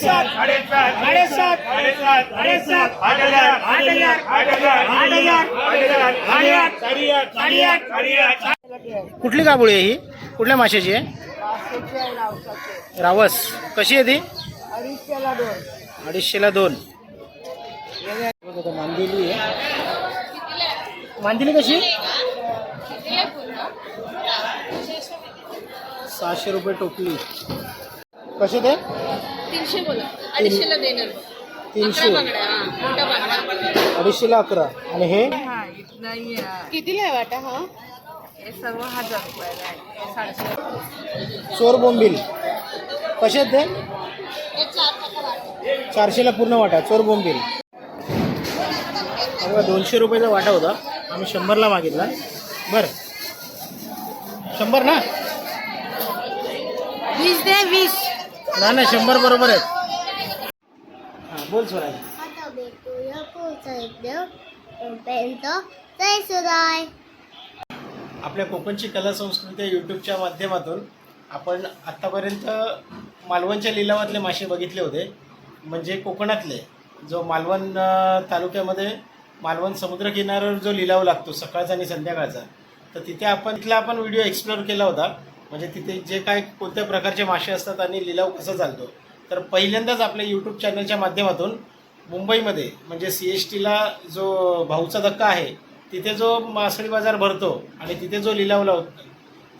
साडेसात साडेसात साडेसात साडेसात आठ हजार आठ हजार आठ हजार आठ हजार साडेआठ साडेआठ कुठली काबुळी आहे ही? कुठल्या माशाची आहे? रावस. कशी आहे ती? अडीचशेला दोन. मांदिली आहे. मांदिली कशी? सहाशे रुपये टोपली. कसे ते? तीनशे बोला. अडीचशेला देणार. तीनशे. अकरा बांगड्या हा मोठा बांगडा. अडीचशेला अकरा. आणि हे? कितीला आहे वाटा हा? हे सर्व हजार रुपयाला आहे. हे साडेशे चोर बोंबील. कसे आहेत ते? चारशेला पूर्ण वाटा चोर बोंबील. अरे वा, दोनशे रुपयाचा वाटा होता. आम्ही शंभरला मागितला. बरं. शंभर ना? वीस दे वीस. ना ना शंभर बरोबर आहेत. हां बोल स्वराज. आता भेटूया पुढचा देव तोपर्यंत जय सुराय. आपल्या कोकणची कला संस्कृती यूट्यूबच्या माध्यमातून आपण आत्तापर्यंत मालवणच्या लिलावातले मासे बघितले होते. म्हणजे कोकणातले जो मालवण तालुक्यामध्ये मालवण समुद्रकिनाऱ्यावर जो लिलाव लागतो सकाळचा आणि संध्याकाळचा तर तिथे आपण तिथला आपण व्हिडिओ एक्सप्लोअर केला होता. म्हणजे तिथे जे काय कोणत्या प्रकारचे मासे असतात आणि लिलाव कसा चालतो? तर पहिल्यांदाच आपल्या यूट्यूब चॅनलच्या माध्यमातून मुंबईमध्ये म्हणजे सी एस टीला जो भाऊचा धक्का आहे तिथे जो मासळी बाजार भरतो आणि तिथे जो लिलाव लाव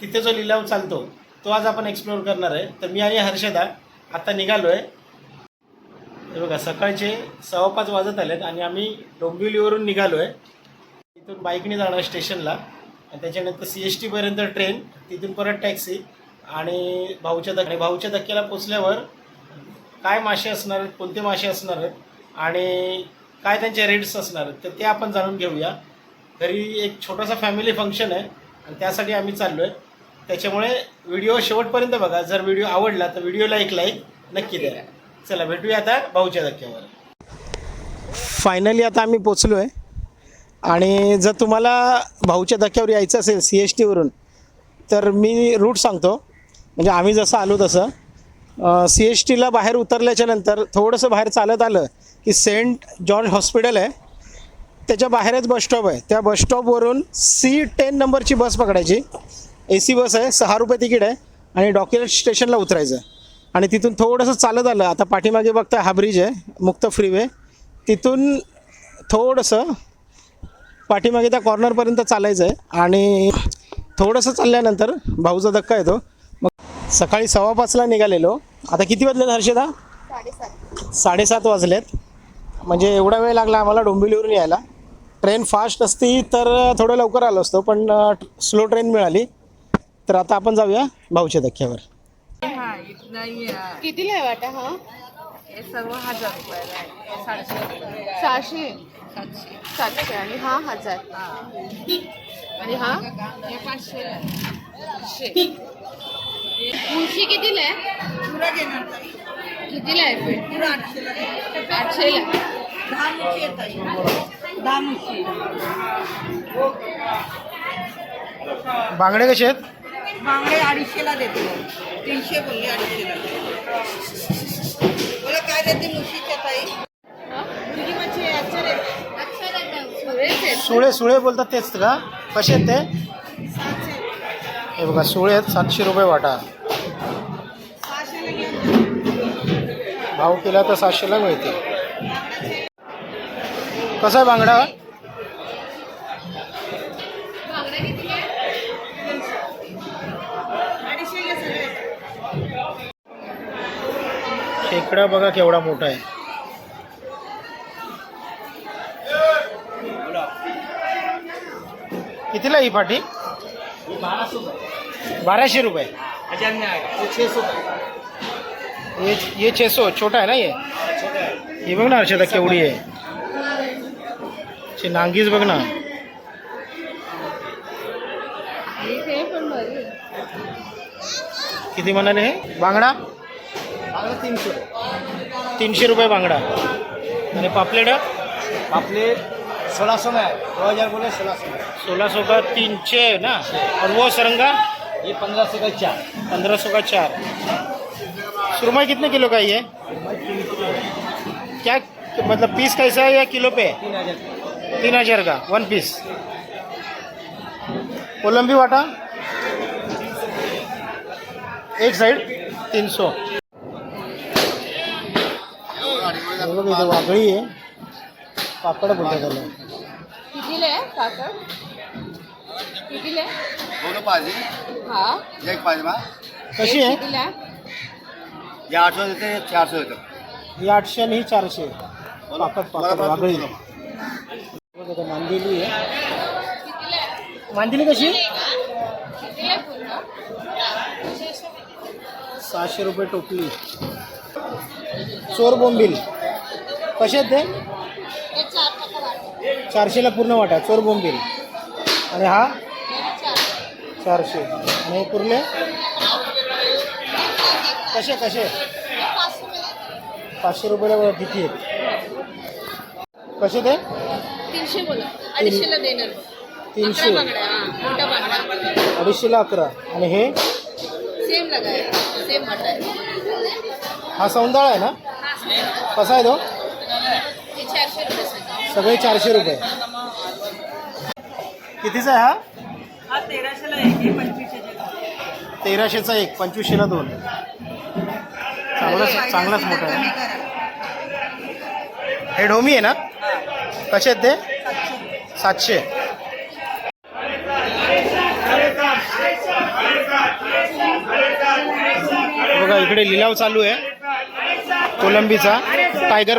तिथे जो लिलाव चालतो तो आज आपण एक्सप्लोअर करणार आहे. तर मी आणि हर्षदा आता निघालो आहे हे बघा सकाळचे सव्वा पाच वाजत आलेत आणि आम्ही डोंबिवलीवरून निघालो आहे तिथून बाईकने जाणार स्टेशनला. आणि त्याच्यानंतर सी एस टीपर्यंत ट्रेन तिथून परत टॅक्सी आणि भाऊच्या धक्के भाऊच्या धक्क्याला पोचल्यावर काय मासे असणार आहेत कोणते मासे असणार आहेत आणि काय त्यांचे रेट्स असणार आहेत तर ते आपण जाणून घेऊया. घरी एक छोटासा फॅमिली फंक्शन आहे आणि त्यासाठी आम्ही चाललो आहे त्याच्यामुळे व्हिडिओ शेवटपर्यंत बघा. जर व्हिडिओ आवडला तर व्हिडिओला एक लाईक नक्की द्या. चला भेटूया आता भाऊच्या धक्क्यावर. फायनली आता आम्ही पोचलो आहे आणि जर तुम्हाला भाऊच्या धक्क्यावर यायचं असेल सी एस टीवरून तर मी रूट सांगतो. म्हणजे आम्ही जसं आलो तसं. सी एस टीला बाहेर उतरल्याच्या नंतर थोडंसं बाहेर चालत आलं की सेंट जॉर्ज हॉस्पिटल आहे. त्याच्या बाहेरच बसस्टॉप आहे. त्या बसस्टॉपवरून सी टेन नंबरची बस पकडायची. ए सी बस आहे सहा रुपये तिकीट आहे आणि डॉक्युमेंट स्टेशनला उतरायचं. आणि तिथून थोडंसं चालत आलं. आता पाठीमागे बघता हा ब्रिज आहे मुक्त फ्रीवे तिथून थोडंसं पाठीमागे त्या कॉर्नरपर्यंत चालायचं आहे. आणि थोडंसं चालल्यानंतर भाऊचा धक्का येतो. मग सकाळी सव्वा पाचला निघालेलो. आता किती वाजलेत हर्षदा? साडेसात वाजलेत. म्हणजे एवढा वेळ लागला आम्हाला डोंबिवलीवरून यायला. ट्रेन फास्ट असती तर थोडं लवकर आलो असतो पण स्लो ट्रेन मिळाली. तर आता आपण जाऊया भाऊच्या धक्क्यावर. कितीला आहे वाटा हा? सहाशे. सातशे. सातशे आणि हा हजार. आणि हा? हे पाचशे. मुळशी कितीला आहे? कितीला आहे पेट आठशेला. बांगडे कसे आहेत? बांगडे अडीचशेला देते. तीनशे बोलले अडीचशेला. बोला काय देते मुशीच्या ताई मुलगी म्हणजे अक्षर आहे सुरेश आहेत सुळे सुळे बोलतात तेच का? कसे आहेत ते? हे बघा सुळे आहेत सातशे रुपये वाटा. भाव केला तर सातशेला मिळते कसा आहे बांगडा? खेकडा बघा केवढा मोठा आहे. कितीला ही फाटी बाराशे रुपये. ये ये छे सौ छोटा है ना ये ये बघ ना केवढी आहे. ची नांगीच बघ ना. हे म्हणाले हे? बांगडा? तीनशे तीनशे रुपये बांगडा. आणि पापलेट? आपले सोळा सौ में दो हज़ार बोले सोलह सौ सोलह सौ का तीन छः है ना? और वो सरंगा? ये पंद्रह सौ का चार। पंद्रह सौ का चार। सुरमई कितने किलो का ये? क्या मतलब पीस कैसा है या किलो पे? तीन हज़ार का वन पीस कोलंबी वाटा? एक साइड तीन सौ। आहे पापड कितीला आहे काकड कितीला आहे? दोनों पाहिजे. हा. एक पाहिजे मा कशी आहे? कितीला आहे? हे आठशे देते हे चारशे देतं. ही आठशे आणि ही चारशे. पापड पापड वागळी. बघा इथे मांदेली आहे. कितीला आहे? मांदेली कशी? कितीला आहे? पूर्ण? सहाशे रुपये टोपली. चोर बोंबील. कसे आहेत ते? हे चारशेला पूर्ण वाटा चोर बोंबील. आणि हा? चारशे. आणि हे कुर्ले? कसे कसे? पाचशे रुपयाला किती आहेत. कसे ते? तीनशे बोला. अडीचशेला देणार. तीनशे. अडीचशेला अकरा. आणि हे? सेम लगाय सेम हा सौंदाळ आहे ना? कसा आहे तो? सगळे चारशे रुपये. कितीचा आहे हा? हा तेराशेला एक आहे पंचवीसशे तेराशेचा एक पंचवीसशेला दोन. चांगलाच चांगलाच मोठा आहे. हे ढोमी आहे ना? कसे आहेत ते? सातशे. बघा इकडे लिलाव चालू आहे. कोलंबीचा टायगर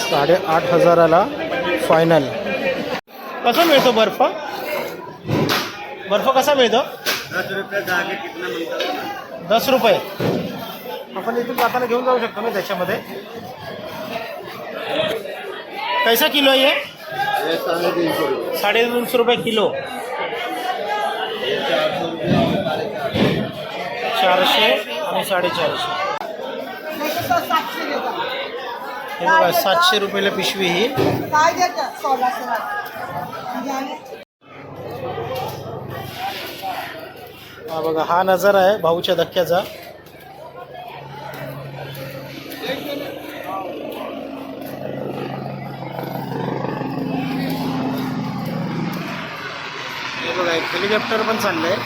साडेआठ हजाराला फायनल कसा मिळतो बर्फ? बर्फ कसा मिळतो? दस रुपये जागे कितना मिळतं दस रुपये. आपण इथून जाताना घेऊन जाऊ शकतो ना त्याच्यामध्ये. कैसा किलो आहे रुपये. साडेतीनशे रुपये किलो. चारशे आणि साडेचारशे. हे बघा सातशे रुपयाला पिशवी ही. काय देतं सोळा सोळा हा बघा हा नजारा आहे भाऊच्या धक्क्याचा. हे बघा एक हेलिकॉप्टर पण चाललंय.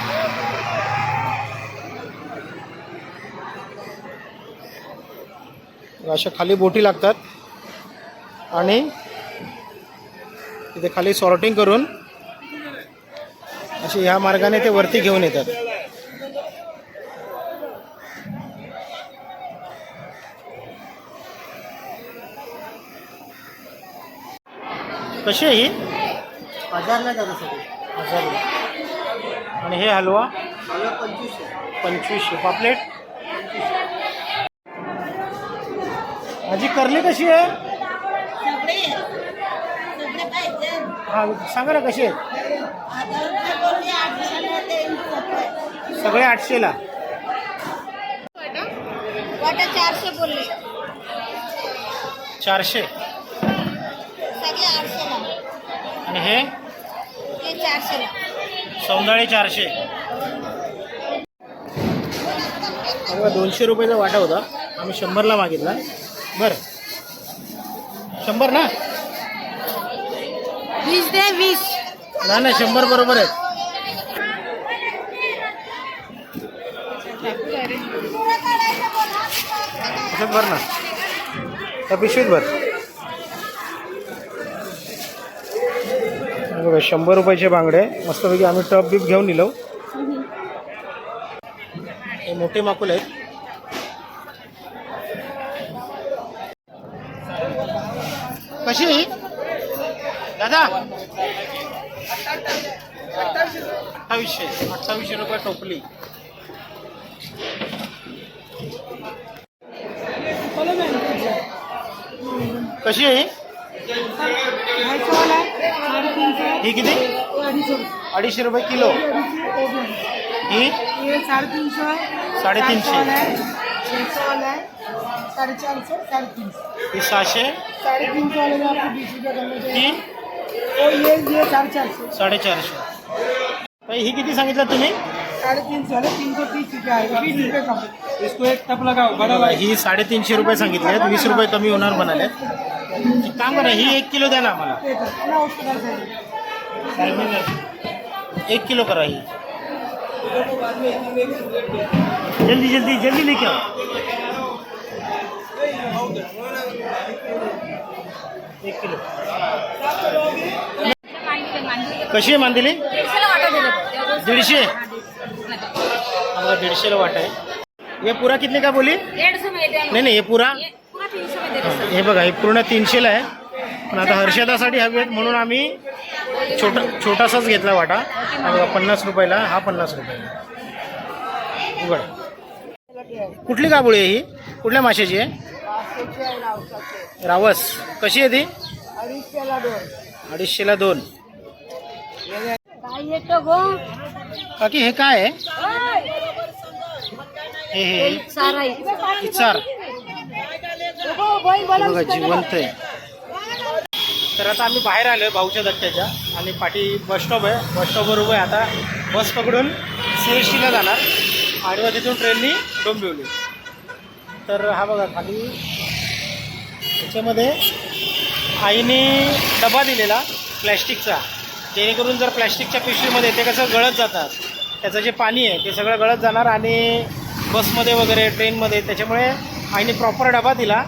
अशा खाली बोटी लागतात. आणि तिथे खाली सॉर्टिंग करून असे ह्या मार्गाने ते वरती घेऊन येतात. कशी आहे ही? हजारला आणि हे हलवा पंचवीसशे. पंचवीसशे. पापलेट? माझी करली कशी आहे? सगळे सगळे पाहिजे. हा सांगा ना कशी आहे? सगळे आठशेला वाटा चारशे बोलले. चारशे. सगळे आठशेला आणि हे? ते चारशेला सौंदाळे चारशे. बघा दोनशे रुपयाचा वाटा होता. आम्ही शंभरला मागितला. बरं. शंभर ना? वीस दे वीस. ना ना शंभर बरोबर आहेत असंच भर ना. त्या पिशवीत भर. बघा शंभर रुपयाचे बांगडे. मस्तपैकी आम्ही टप बीप घेऊन निलो. हे मोठे माकुल आहेत. कशी? दादा? अठ्ठावीसशे. अठ्ठावीसशे रुपये टोपली. कशी आहे ही? किती? अडीचशे रुपये किलो. ही? साडेतीनशे. साडेतीनशे. साडेचारशे साडेतीनशे. ही सहाशे? साडेतीनशे वाले में आपको बीस रुपया कम हो जाएगा ही और ये ये साढ़े ताई, ही किती सांगितलं तुम्ही? साढ़े तीन सौ तीन सौ तीस रुपया आएगा बीस रुपये कम इसको एक टप लगाओ बड़ा ही साडेतीनशे रुपये सांगितले आहेत वीस रुपये कमी होणार म्हणाले. एक काम करा ही एक किलो द्या ना आम्हाला। एक किलो करा ही. जल्दी जल्दी जल्दी लेके आओ कशी आहे मांदिली? दीडशे. आम्हाला दीडशेला वाट आहे. हे पुरा कितने का बोली? नाही नाही हे पुरा. हे बघा हे पूर्ण तीनशेला आहे. पण आता हर्षदासाठी हवे आहेत म्हणून आम्ही छोटा छोटासाच घेतला वाटा. बघा पन्नास रुपयाला हा पन्नास रुपयाला. उघड कुठली काबुळी आहे ही? कुठल्या माशाची आहे? रावस कशी आहे ती? अडीचशेला दोन. काय येतो गो? काकी हे काय आहे? हे हे इचार बघा जिवंत आहे. तर आता आम्ही बाहेर आलो आहे भाऊच्या धक्क्याच्या आणि पाठी बस स्टॉप आहे. बस स्टॉपवर उभं आहे. आता बस पकडून सी एस टीला जाणार. आणि मग तिथून ट्रेननी डोंबिवली. तर हा बघा खाली त्याच्यामध्ये आईने डबा दिलेला प्लॅस्टिकचा. जेणेकरून जर प्लॅस्टिकच्या पिशवीमध्ये ते कसं गळत जातात त्याचं जे पाणी आहे ते सगळं गळत जाणार आणि बसमध्ये वगैरे ट्रेनमध्ये त्याच्यामुळे आईने प्रॉपर डबा दिला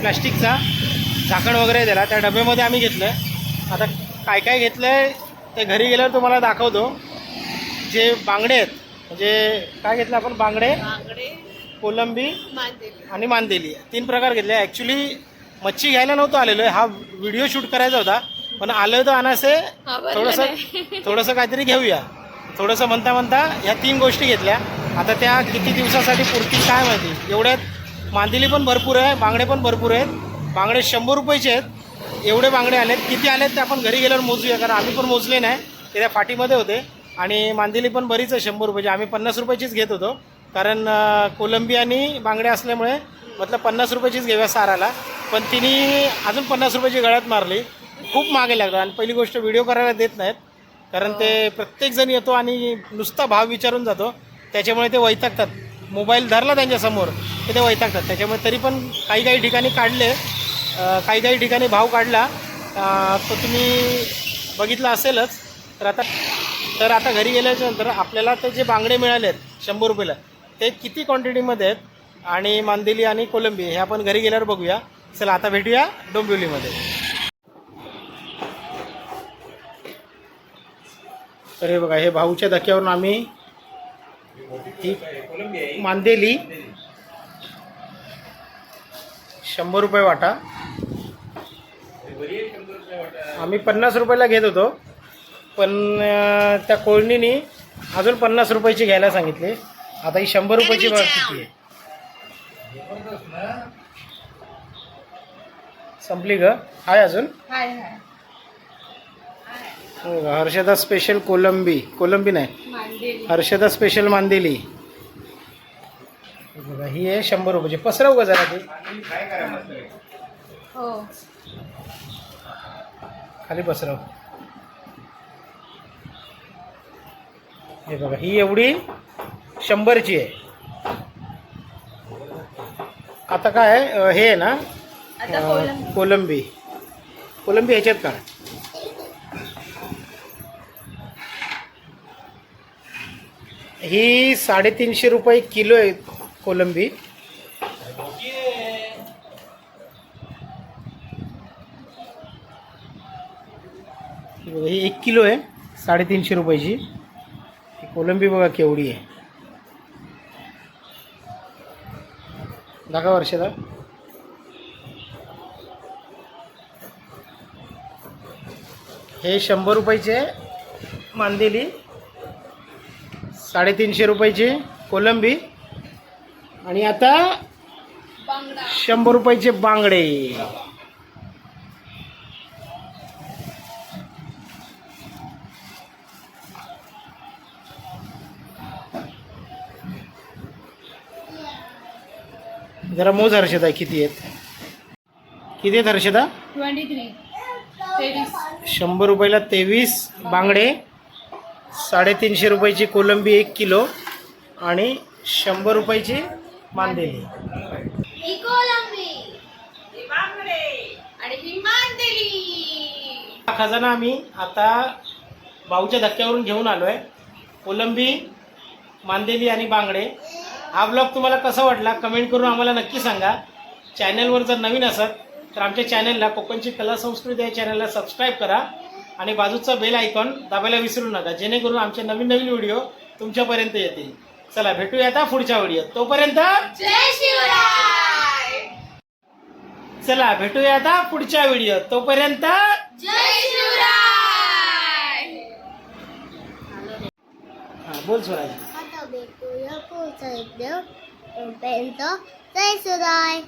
प्लॅस्टिकचा. झाकण वगैरे दिला त्या डब्यामध्ये आम्ही घेतलं. आता काय काय घेतलं आहे ते घरी गेल्यावर तुम्हाला दाखवतो. जे बांगडे आहेत म्हणजे काय घेतलं आपण? बांगडे. कोलंबी आणि मांदेली. तीन प्रकार घेतले. ॲक्च्युली मच्छी घ्यायला नव्हतं आलेलो. हा व्हिडिओ शूट करायचा होता. पण आलं तर अनासे थोडंसं थोडंसं काहीतरी घेऊया. थोडंसं म्हणता म्हणता ह्या तीन गोष्टी घेतल्या. आता त्या किती दिवसासाठी पुरतील काय माहिती? एवढ्यात मांदिली पण भरपूर आहे बांगडे पण भरपूर आहेत. बांगडे शंभर रुपयाचे आहेत. एवढे बांगडे आलेत. किती आलेत ते आपण घरी गेल्यावर मोजूया कारण आम्ही पण मोजले नाही. ते त्या फाटीमध्ये होते. आणि मांदिली पण बरीच आहे शंभर रुपयाची. आम्ही पन्नास रुपयाचीच घेत होतो. कारण कोलंबी आणि बांगडे असल्यामुळे मतलब पन्नास रुपयाचीच घेऊया साराला. पण तिने अजून पन्नास रुपयाची गळ्यात मारली. खूप मागे लागलं आणि पहिली गोष्ट व्हिडिओ करायला देत नाहीत. कारण ते प्रत्येकजण येतो आणि नुसता भाव विचारून जातो. त्याच्यामुळे ते वैतागतात. मोबाईल धरला त्यांच्यासमोर ते ते वैतागतात. त्याच्यामुळे तरी पण काही काही ठिकाणी काढले. काही काही ठिकाणी भाव काढला. तो तुम्ही बघितला असेलच. तर आता तर आता घरी गेल्याच्यानंतर आपल्याला ते जे बांगडे मिळाले आहेत शंभर रुपयाला ते किती क्वांटिटीमध्ये आहेत? आणि मांदेली आणि कोलंबी हे आपण घरी गेल्यावर बघूया. चला आता भेटूया डोंबिवलीमध्ये. तर हे बघा हे भाऊच्या धक्क्यावरून आम्ही ही मांदेली शंभर रुपये वाटा. आम्ही पन्नास रुपयाला घेत होतो. पण त्या कोळणीने अजून पन्नास रुपयाची घ्यायला सांगितली. आता ही शंभर रुपयाची बघ किती आहे. संपली ग. आहे अजून? हाय हाय. हो? हर्षदा स्पेशल कोलंबी. कोलंबी नाही. हर्षदा स्पेशल मांदेली. हे बघा ही आहे शंभर रुपयाची. पसरव का जरा ते. हो. खाली पसरव. हे बघा ही एवढी शंभरची आहे. आता काय आहे, हे आहे ना? आता कोलंबी. कोलंबी. ह्याच्यात का ही साडेतीनशे रुपये किलो आहे कोलंबी. ही ही एक किलो आहे साडेतीनशे रुपयाची. ही कोलंबी बघा केवढी आहे. दाखवा वर्षाला. हे शंभर रुपयाचे मांदेली साडेतीनशे रुपयाची कोलंबी आणि आता शंभर रुपयाचे बांगडे. जरा मोज हर्षदा किती आहेत? किती आहेत हर्षदा? Twenty three. तेवीस. शंभर रुपयाला तेवीस बांगडे साडेतीनशे रुपयाची कोलंबी एक किलो आणि शंभर रुपयाची ही मांदेली. हा खजाना आम्ही आता भाऊच्या धक्क्यावरून घेऊन आलो आहे कोलंबी मांदेली आणि बांगडे. हा ब्लॉग तुम्हाला कसा वाटला कमेंट करून आम्हाला नक्की सांगा. चॅनलवर जर नवीन असत तर आमच्या चॅनलला कोकणची कला संस्कृती या चॅनलला सबस्क्राईब करा. आणि बाजूचा बेल आयकॉन दाबायला विसरू नका जेणेकरून आमचे नवीन नवीन व्हिडिओ तुमच्यापर्यंत येतील. चला भेटूया आता पुढच्या व्हिडिओ तोपर्यंत चला भेटूया आता पुढच्या व्हिडिओ तोपर्यंत हा बोल स्वराज. आता भेटूया पुढचा व्हिडिओ तोपर्यंत जय सुराय